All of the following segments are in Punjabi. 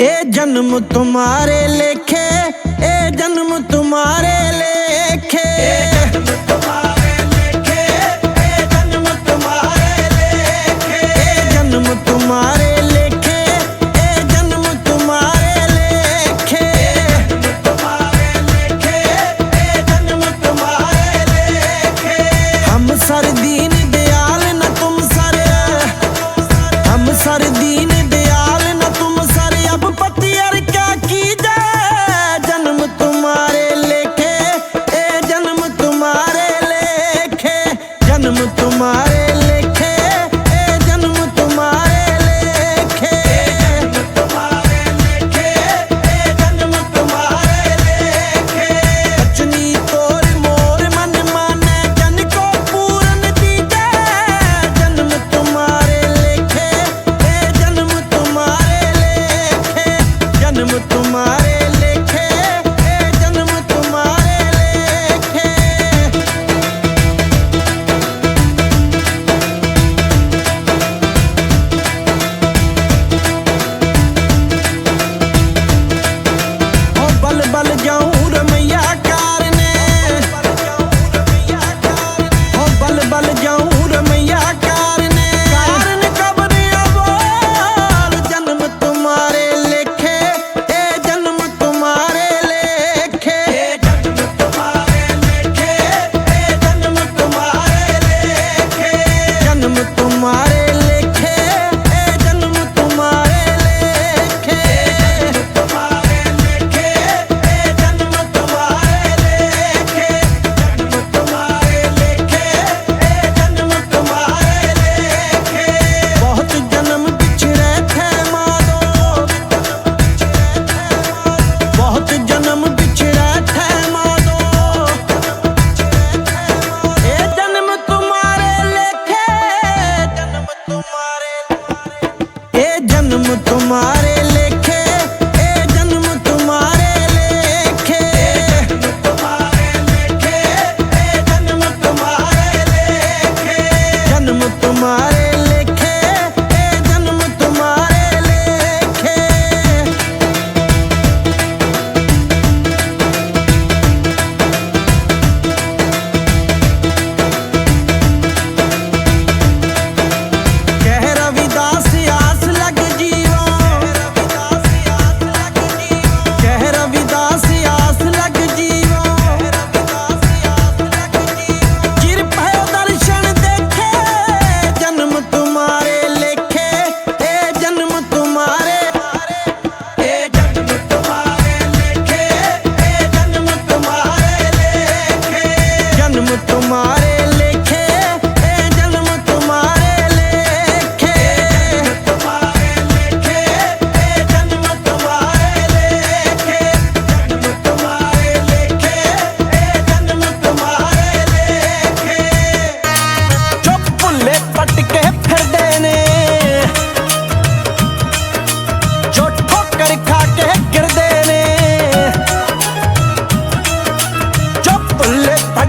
ए जन्म तुम्हारे लिए जन्म तुम्हारे लेखे ए जन्म तुम्हारे लेखे तुम्हारे लेखे ए जन्म तुम्हारे लेखे जन्म तुम्हारे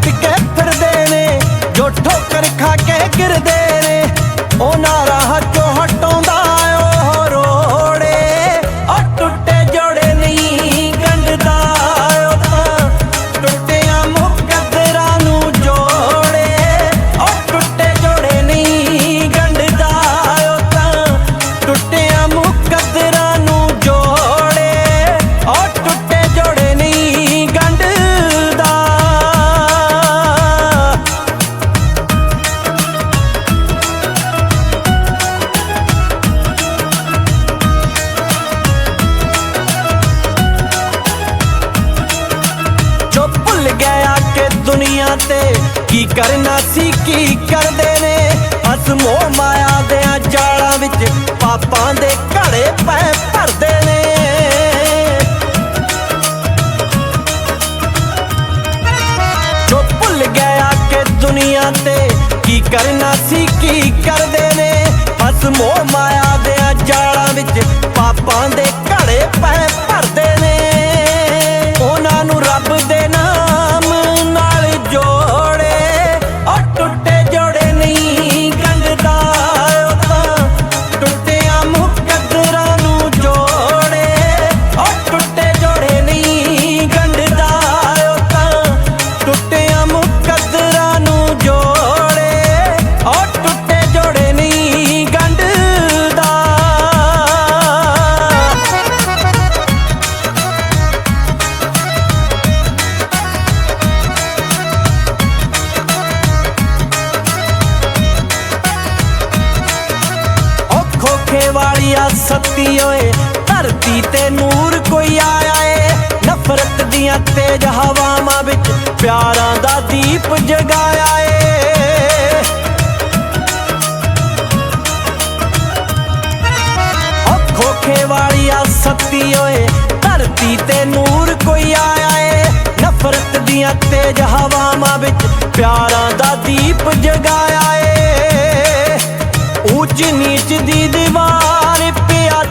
ਟੱਪ ਕੇ ਫਿਰਦੇ ਨੇ ਜੋ ਠੋਕਰ ਖਾ ਕੇ ਗਿਰਦੇ ਤੇ ਕੀ ਕਰਨਾ ਸੀ, ਕੀ ਕਰਦੇ ਨੇ? ਹੱਸ ਮੋ ਮਾਇਆ ਦੇ ਜਾਲਾਂ ਵਿੱਚ, ਪਾਪਾਂ ਦੇ ਘੜੇ ਪੈ ਭਰਦੇ ਨੇ। ਜੋ ਭੁੱਲ ਗਿਆ ਕਿ ਦੁਨੀਆ ਤੇ, ਕੀ ਕਰਨਾ ਸੀ, ਕੀ ਕਰਦੇ ਨੇ? ਹੱਸ ਮੋ ਵਾਲੀਆ ਸੱਤੀ ਓਏ, ਧਰਤੀ ਤੇ ਨੂਰ ਕੋਈ ਆਇਆ ਏ। ਨਫ਼ਰਤ ਦੀਆਂ ਤੇਜ ਹਵਾਵਾਂ ਵਿੱਚ ਪਿਆਰਾਂ ਦਾ ਦੀਪ ਜਗਾਇਆ ਏ। ਖੋਖੇ ਵਾਲੀਆ ਸੱਤੀ ਓਏ, ਧਰਤੀ ਤੇ ਨੂਰ ਕੋਈ ਆਇਆ ਏ। ਨਫ਼ਰਤ ਦੀਆਂ ਤੇਜ ਹਵਾਵਾਂ ਵਿੱਚ ਪਿਆਰਾਂ ਦਾ ਦੀਪ ਜਗਾਇਆ ਏ। ਉੱਚ ਨੀਚ ਦੀ ਦੀਵਾਰ ਪਿਆ